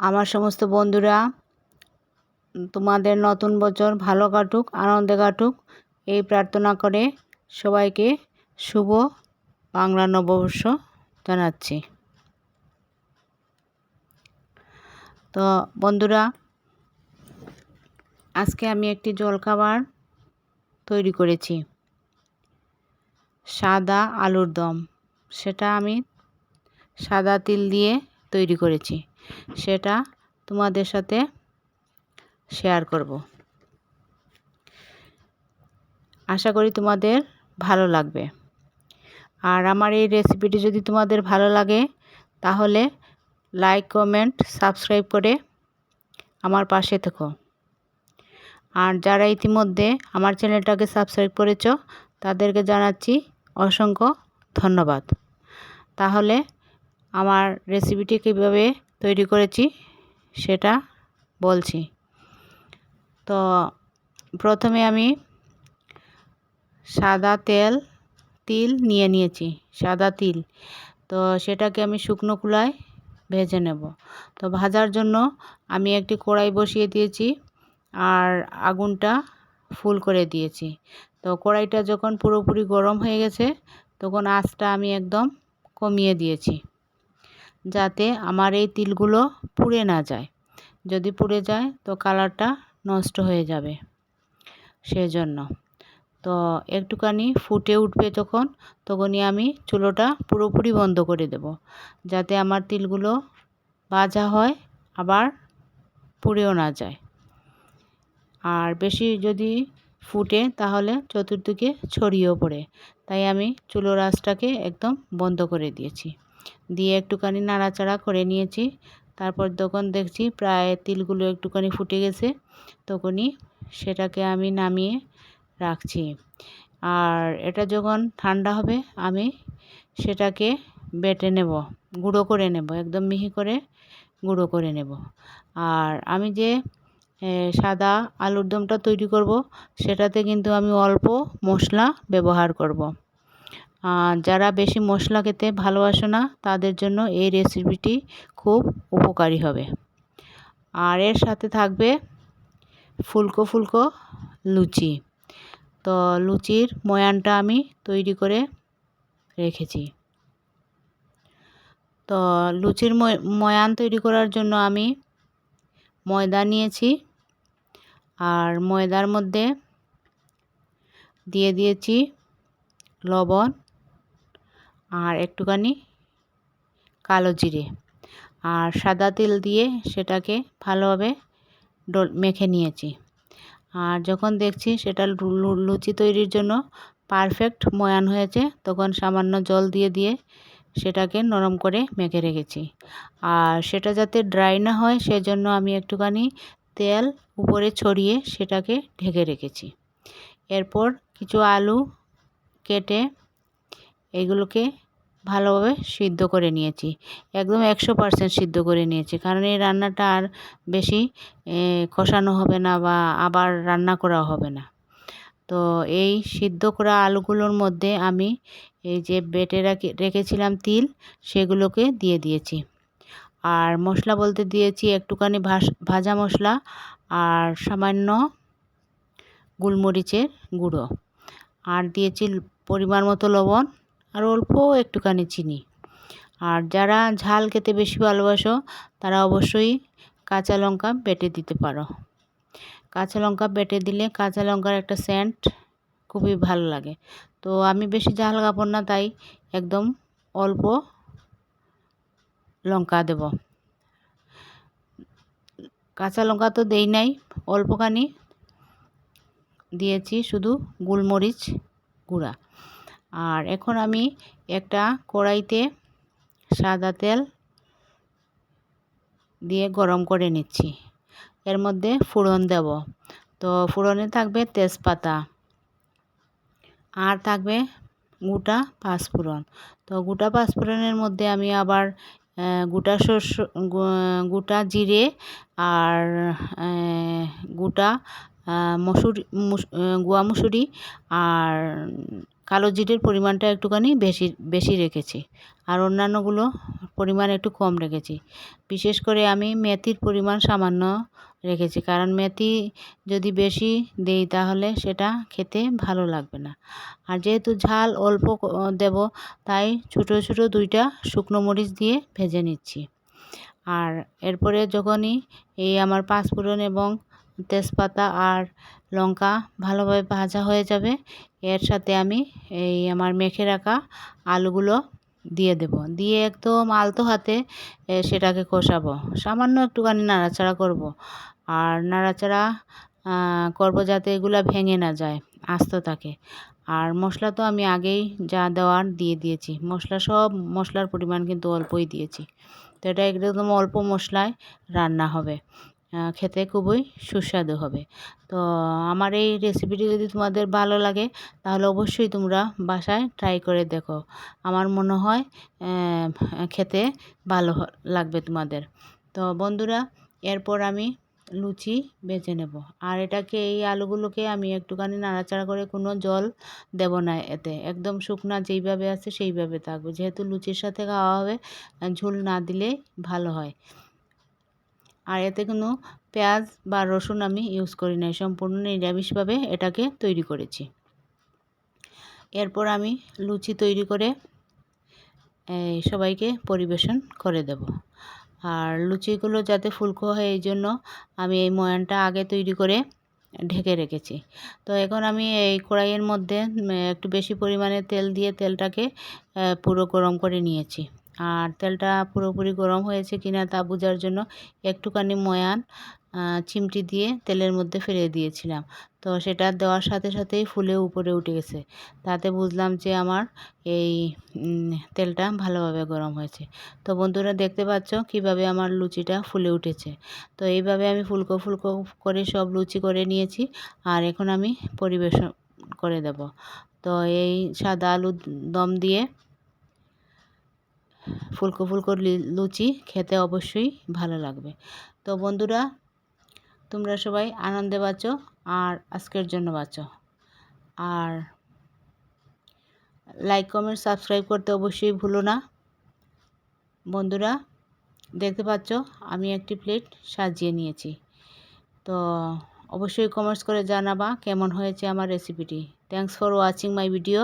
আমার সমস্ত বন্ধুরা, তোমাদের নতুন বছর ভালো কাটুক, আনন্দে কাটুক। এই প্রার্থনা করে সবাইকে শুভ বাংলা নববর্ষ জানাচ্ছি। তো বন্ধুরা, আজকে আমি একটি জলখাবার তৈরি করেছি। সাদা আলুর দম। সেটা আমি সাদা তিল দিয়ে তৈরি করেছি। সেটা তোমাদের সাথে শেয়ার করব। আশা করি তোমাদের ভালো লাগবে। আর আমার এই রেসিপিটি যদি তোমাদের ভালো লাগে, তাহলে লাইক কমেন্ট সাবস্ক্রাইব করে আমার পাশে থেকো। আর যারা ইতিমধ্যে আমার চ্যানেলটাকে সাবস্ক্রাইব করেছ, তাদেরকে জানাচ্ছি অসংখ্য ধন্যবাদ। তাহলে আমার রেসিপিটি কীভাবে তৈরি করেছি, সেটা বলছি। তো প্রথমে আমি সাদা তেল, তিল নিয়ে নিয়েছি, সাদা তিল। তো সেটাকে আমি শুকনো কুলায় ভেজে নেব। তো ভাজার জন্য আমি একটি কড়াই বসিয়ে দিয়েছি আর আগুনটা ফুল করে দিয়েছি। তো কড়াইটা যখন পুরোপুরি গরম হয়ে গেছে, তখন আঁচটা আমি একদম কমিয়ে দিয়েছি। যাতে আমার এই তিলগুলো পুড়ে না যায়। যদি পুড়ে যায়, তো কালারটা নষ্ট হয়ে যাবে সেজন্য। তো একটুখানি ফুটে উঠবে যখন, তখনই আমি চুলোটা পুরোপুরি বন্ধ করে দেব। যাতে আমার তিলগুলো ভাজা হয়, আবার পুড়েও না যায়। আর বেশি যদি ফুটে, তাহলে চতুর্দিকে ছড়িয়েও পড়ে। তাই আমি চুলোর আঁচটাকে একদম বন্ধ করে দিয়েছি। দিয়ে একটুখানি নাড়াচাড়া করে নিয়েছি। তারপর যখন দেখছি প্রায় তিলগুলো একটুখানি ফুটে গেছে, তখনই সেটাকে আমি নামিয়ে রাখছি। আর এটা যখন ঠান্ডা হবে, আমি সেটাকে বেটে নেব, গুঁড়ো করে নেব, একদম মিহি করে গুঁড়ো করে নেব। আর আমি যে সাদা আলুর দমটা তৈরি করব, সেটাতে কিন্তু আমি অল্প মশলা ব্যবহার করব। যারা বেশি মশলা খেতে ভালোবাসো না, তাদের জন্য এই রেসিপিটি খুব উপকারী হবে। আর এর সাথে থাকবে ফুলকো ফুলকো লুচি। তো লুচির ময়ানটা আমি তৈরি করে রেখেছি। তো লুচির ময়ান তৈরি করার জন্য আমি ময়দা নিয়েছি। আর ময়দার মধ্যে দিয়ে দিয়েছি লবণ। আর একটুখানি কালো জিরে আর সাদা তেল দিয়ে সেটাকে ভালোভাবে মেখে নিয়েছি। আর যখন দেখছি সেটা লুচি তৈরির জন্য পারফেক্ট ময়ান হয়েছে, তখন সামান্য জল দিয়ে দিয়ে সেটাকে নরম করে মেখে রেখেছি। আর সেটা যাতে ড্রাই না হয় সেজন্য আমি একটুখানি তেল উপরে ছড়িয়ে সেটাকে ঢেকে রেখেছি। এরপর কিছু আলু কেটে এগুলোকে ভালোভাবে সিদ্ধ করে নিয়েছি। একদম একশো পারসেন্ট সিদ্ধ করে নিয়েছি। কারণ এই রান্নাটা আর বেশি কষানো হবে না বা আবার রান্না করা হবে না। তো এই সিদ্ধ করা আলুগুলোর মধ্যে আমি এই যে বেটে রেখেছিলাম তিল, সেগুলোকে দিয়ে দিয়েছি। আর মশলা বলতে দিয়েছি একটুখানি ভাজা মশলা আর সামান্য গোলমরিচের গুঁড়ো। আর দিয়েছি পরিমাণ মতো লবণ। আর অল্প একটুখানি চিনি। আর যারা ঝাল খেতে বেশি ভালোবাসো, তারা অবশ্যই কাঁচা লঙ্কা বেটে দিতে পারো। কাঁচা লঙ্কা বেটে দিলে কাঁচা লঙ্কার একটা সেন্ট খুবই ভালো লাগে। তো আমি বেশি ঝাল খাব না, তাই একদম অল্প লঙ্কা দেব। কাঁচা লঙ্কা তো দেই নাই, অল্পখানি দিয়েছি শুধু গোলমরিচ গুঁড়া। আর এখন আমি একটা কড়াইতে সাদা তেল দিয়ে গরম করে নিচ্ছি। এর মধ্যে ফোড়ন দেব। তো ফোড়নে থাকবে তেজপাতা আর থাকবে গোটা পাঁচফোড়ন। তো গোটা পাঁচফোড়নের মধ্যে আমি আবার গোটা শস্য গোটা জিরে আর গোটা মসুরি গুয়া মুসুরি আর কালো জিরের পরিমাণটা একটুখানি বেশি বেশি রেখেছি। আর অন্যান্যগুলো পরিমাণ একটু কম রেখেছি। বিশেষ করে আমি মেথির পরিমাণ সামান্য রেখেছি। কারণ মেথি যদি বেশি দেই তাহলে সেটা খেতে ভালো লাগবে না। আর যেহেতু ঝাল অল্প দেব, তাই ছোটো ছোটো দুইটা শুকনো মরিচ দিয়ে ভেজে নিচ্ছি। আর এরপরে যখনই এই আমার পাঁচফোড়ন এবং তেজপাতা আর লঙ্কা ভালোভাবে ভাজা হয়ে যাবে। এর সাথে আমি এই আমার মেখে রাখা আলুগুলো দিয়ে দেব। দিয়ে একদম আলতো হাতে সেটাকে কষাবো। সামান্য একটুখানি নাড়াচাড়া করব। আর নাড়াচাড়া করব যাতে এগুলা ভেঙে না যায়, আস্ত থাকে। আর মশলা তো আমি আগেই যা দেওয়ার দিয়ে দিয়েছি। মশলা সব মশলার পরিমাণ কিন্তু অল্পই দিয়েছি। তো এটা একদম অল্প মশলায় রান্না হবে। খেতে খুবই সুস্বাদু হবে। তো আমার এই রেসিপিটি যদি তোমাদের ভালো লাগে, তাহলে অবশ্যই তোমরা বাসায় ট্রাই করে দেখো। আমার মনে হয় খেতে ভালো লাগবে তোমাদের। তো বন্ধুরা, এরপর আমি লুচি বেছে নেব। আর এটাকে, এই আলুগুলোকে আমি একটুখানি নাড়াচাড়া করে কোনো জল দেব না এতে। একদম শুকনা যেইভাবে আছে সেইভাবে থাকবে। যেহেতু লুচির সাথে খাওয়া হবে, ঝোল না দিলে ভালো হয়। আর এতে কোনো পেঁয়াজ বা রসুন আমি ইউজ করি নাই। সম্পূর্ণ নিরামিষভাবে এটাকে তৈরি করেছি। এরপর আমি লুচি তৈরি করে সবাইকে পরিবেশন করে দেব। আর লুচিগুলো যাতে ফুলকো হয় এই জন্য আমি এই ময়ানটা আগে তৈরি করে ঢেকে রেখেছি। তো এখন আমি এই কড়াইয়ের মধ্যে একটু বেশি পরিমাণে তেল দিয়ে তেলটাকে পুরো গরম করে নিয়েছি। আর তেলটা পুরোপুরি গরম হয়েছে কিনা তা বোঝার জন্য একটুখানি ময়ান চিমটি দিয়ে তেলের মধ্যে ফেলে দিয়েছিলাম। তো সেটা দেওয়ার সাথে সাথেই ফুলে উপরে উঠে গেছে। তাতে বুঝলাম যে আমার এই তেলটা ভালোভাবে গরম হয়েছে। তো বন্ধুরা দেখতে পাচ্ছ কীভাবে আমার লুচিটা ফুলে উঠেছে। তো এইভাবে আমি ফুলকো ফুলকো করে সব লুচি করে নিয়েছি আর এখন আমি পরিবেশন করে দেব। তো এই সাদা আলু দম দিয়ে ফুলকো ফুলকো লুচি খেতে অবশ্যই ভালো লাগবে। তো বন্ধুরা, তোমরা সবাই আনন্দে বাঁচো আর আজকের জন্য বাঁচো। আর লাইক কমেন্ট সাবস্ক্রাইব করতে অবশ্যই ভুলো না। বন্ধুরা, দেখতে পাচ্ছ, আমি একটি প্লেট সাজিয়ে নিয়েছি। তো অবশ্যই কমেন্টস করে জানাবা কেমন হয়েছে আমার রেসিপিটি thanks for watching my video